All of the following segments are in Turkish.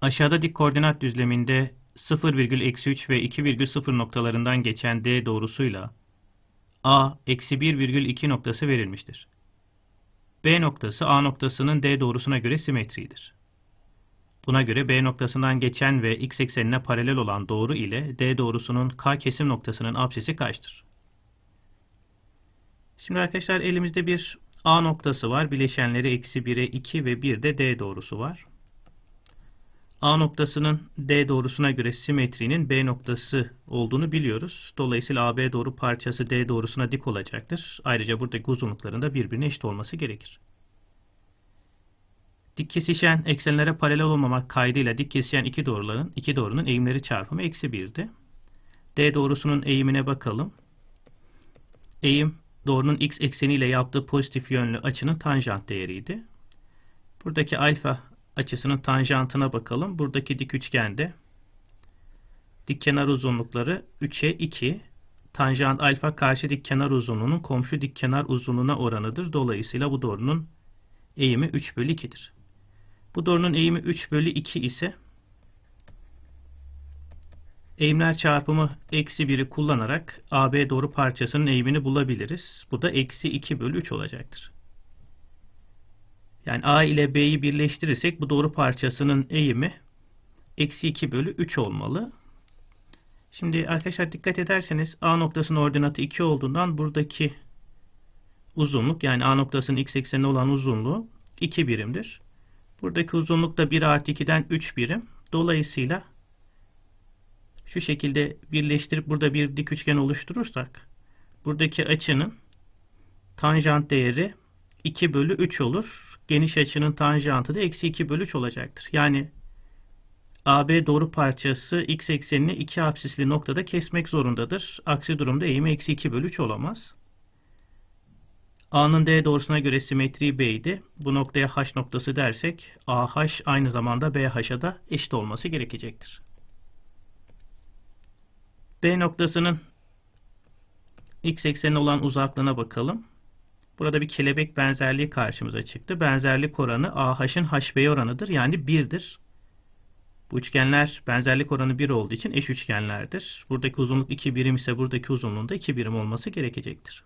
Aşağıda dik koordinat düzleminde 0,-3 ve 2,0 noktalarından geçen D doğrusuyla A, eksi 1,2 noktası verilmiştir. B noktası A noktasının D doğrusuna göre simetridir. Buna göre B noktasından geçen ve x eksenine paralel olan doğru ile D doğrusunun K kesim noktasının apsisi kaçtır? Şimdi arkadaşlar elimizde bir A noktası var. Bileşenleri eksi 1'e 2 ve 1 de D doğrusu var. A noktasının D doğrusuna göre simetrinin B noktası olduğunu biliyoruz. Dolayısıyla AB doğru parçası D doğrusuna dik olacaktır. Ayrıca buradaki uzunlukların da birbirine eşit olması gerekir. Dik kesişen eksenlere paralel olmamak kaydıyla dik kesişen iki doğruların iki doğrunun eğimleri çarpımı eksi 1'di. D doğrusunun eğimine bakalım. Eğim doğrunun x ekseniyle yaptığı pozitif yönlü açının tanjant değeriydi. Buradaki alfa açısının tanjantına bakalım. Buradaki dik üçgende dik kenar uzunlukları 3'e 2. Tanjant alfa karşı dik kenar uzunluğunun komşu dik kenar uzunluğuna oranıdır. Dolayısıyla bu doğrunun eğimi 3 bölü 2'dir. Bu doğrunun eğimi 3 bölü 2 ise eğimler çarpımı eksi 1'i kullanarak AB doğru parçasının eğimini bulabiliriz. Bu da eksi 2 bölü 3 olacaktır. Yani A ile B'yi birleştirirsek bu doğru parçasının eğimi eksi 2 bölü 3 olmalı. Şimdi arkadaşlar dikkat ederseniz A noktasının ordinatı 2 olduğundan buradaki uzunluk yani A noktasının x eksenine olan uzunluğu 2 birimdir. Buradaki uzunluk da 1 artı 2'den 3 birim. Dolayısıyla şu şekilde birleştirip burada bir dik üçgen oluşturursak buradaki açının tanjant değeri 2 bölü 3 olur. Geniş açının tanjantı da eksi 2 bölü 3 olacaktır. Yani AB doğru parçası x eksenini iki apsisli noktada kesmek zorundadır. Aksi durumda eğimi eksi 2 bölü 3 olamaz. A'nın D doğrusuna göre simetri B'ydi. Bu noktaya H noktası dersek AH aynı zamanda BH'a da eşit olması gerekecektir. B noktasının x eksenine olan uzaklığına bakalım. Burada bir kelebek benzerliği karşımıza çıktı. Benzerlik oranı AH'ın HB oranıdır. Yani 1'dir. Bu üçgenler benzerlik oranı 1 olduğu için eş üçgenlerdir. Buradaki uzunluk 2 birim ise buradaki uzunluğun da 2 birim olması gerekecektir.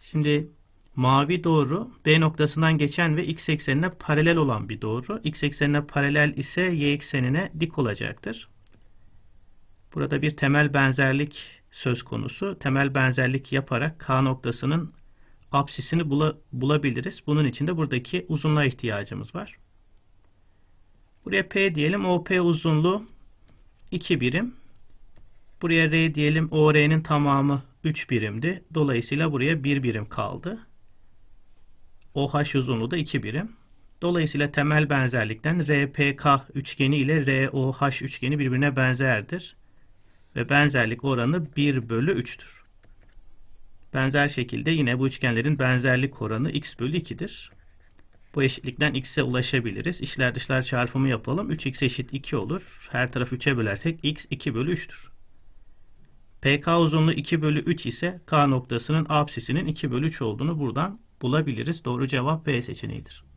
Şimdi mavi doğru B noktasından geçen ve x eksenine paralel olan bir doğru. X eksenine paralel ise y eksenine dik olacaktır. Burada bir temel benzerlik söz konusu. Temel benzerlik yaparak K noktasının apsisini bula, bulabiliriz. Bunun için de buradaki uzunluğa ihtiyacımız var. Buraya P diyelim. OP uzunluğu 2 birim. Buraya R diyelim. OR'nin tamamı 3 birimdi. Dolayısıyla buraya 1 birim kaldı. OH uzunluğu da 2 birim. Dolayısıyla temel benzerlikten RPK üçgeni ile ROH üçgeni birbirine benzerdir. Ve benzerlik oranı 1 bölü 3'tür. Benzer şekilde yine bu üçgenlerin benzerlik oranı x bölü 2'dir. Bu eşitlikten x'e ulaşabiliriz. İçler dışlar çarpımı yapalım. 3x eşit 2 olur. Her tarafı 3'e bölersek x 2 bölü 3'tür. PK uzunluğu 2 bölü 3 ise K noktasının apsisinin 2 bölü 3 olduğunu buradan bulabiliriz. Doğru cevap B seçeneğidir.